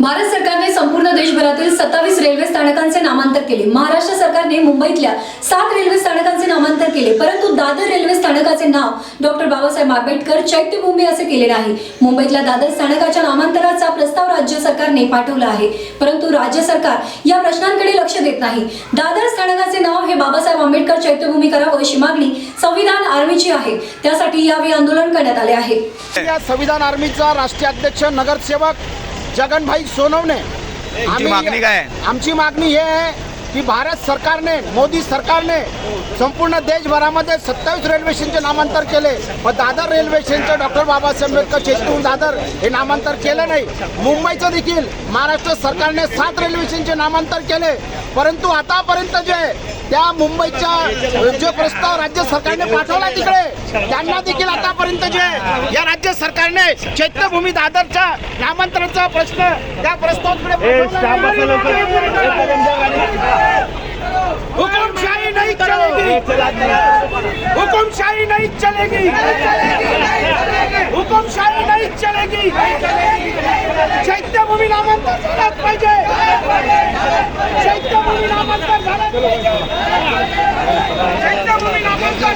भारत सरकारने संपूर्ण देशभरातील सत्तावीस रेल्वे स्थानकांचे नामांतर केले. महाराष्ट्र सरकारने मुंबईतल्या सात रेल्वे स्थानकांचे नामांतर केले. परंतु दादर रेल्वे स्थानकाचे नाव डॉक्टर बाबासाहेब आंबेडकर चैत्यभूमी असे केले नाही. मुंबईतल्या दादर स्थानकाच्या नामांतराचा प्रस्ताव राज्य सरकारने पाठवला आहे. परंतु राज्य सरकार या प्रश्नांकडे लक्ष देत नाही. दादर स्थानकाचे नाव हे बाबासाहेब आंबेडकर चैत्यभूमी करावं अशी मागणी संविधान आर्मीची आहे. त्यासाठी यावेळी आंदोलन करण्यात आले आहे. संविधान आर्मीचा राष्ट्रीय अध्यक्ष नगरसेवक जगनभाई सोनवणे. आम्ही- मागणी काय? आमची मागणी हे आहे की भारत सरकारने मोदी सरकारने संपूर्ण देशभरामध्ये सत्तावीस रेल्वे स्टेशनचे नामांतर केले. पण दादर रेल्वे स्टेशनचे डॉक्टर बाबासाहेब आंबेडकर चेतून दादर हे नामांतर केलं नाही. मुंबईचं देखील महाराष्ट्र सरकारने सात रेल्वे स्टेशनचे नामांतर केले. परंतु आतापर्यंत जे त्या मुंबईच्या जो प्रस्ताव राज्य सरकारने पाठवला तिकडे. त्यांना देखील आतापर्यंत जे या राज्य सरकारने चैत्यभूमी दादरच्या नामांतराचा प्रश्न त्या प्रस्तावाकडे हुकुमशाही चलेगी. हुकुमशाही चलेगी. हुकुमशाही चलेगी. चैत्यभूमी नामांतर झालाच पाहिजे. चैत्यभूमी नामांतर चैत्यभूमी नामांतर